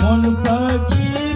মন পাখি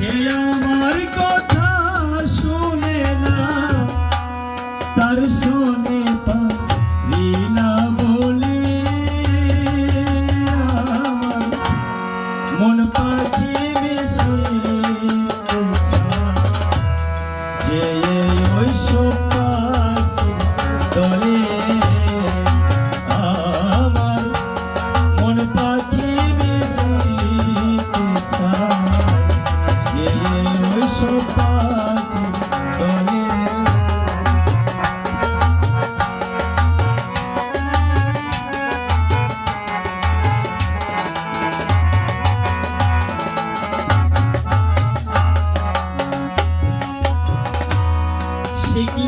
别扔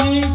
E